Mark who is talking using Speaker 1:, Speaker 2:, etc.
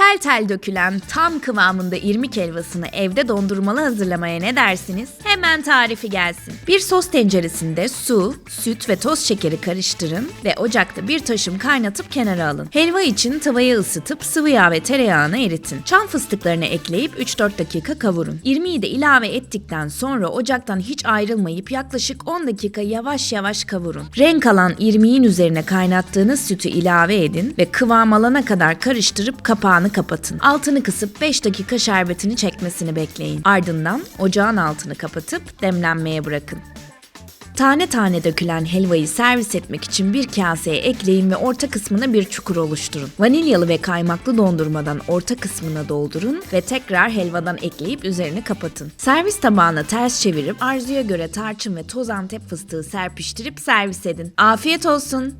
Speaker 1: tel tel dökülen tam kıvamında irmik helvasını evde dondurmalı hazırlamaya ne dersiniz? Hemen tarifi gelsin. Bir sos tenceresinde su, süt ve toz şekeri karıştırın ve ocakta bir taşım kaynatıp kenara alın. Helva için tavayı ısıtıp sıvı yağ ve tereyağını eritin. Çam fıstıklarını ekleyip 3-4 dakika kavurun. İrmiği de ilave ettikten sonra ocaktan hiç ayrılmayıp yaklaşık 10 dakika yavaş yavaş kavurun. Renk alan irmiğin üzerine kaynattığınız sütü ilave edin ve kıvam alana kadar karıştırıp kapağını kapatın. Altını kısıp 5 dakika şerbetini çekmesini bekleyin. Ardından ocağın altını kapatıp demlenmeye bırakın. Tane tane dökülen helvayı servis etmek için bir kaseye ekleyin ve orta kısmına bir çukur oluşturun. Vanilyalı ve kaymaklı dondurmadan orta kısmına doldurun ve tekrar helvadan ekleyip üzerini kapatın. Servis tabağına ters çevirip arzuya göre tarçın ve toz antep fıstığı serpiştirip servis edin. Afiyet olsun.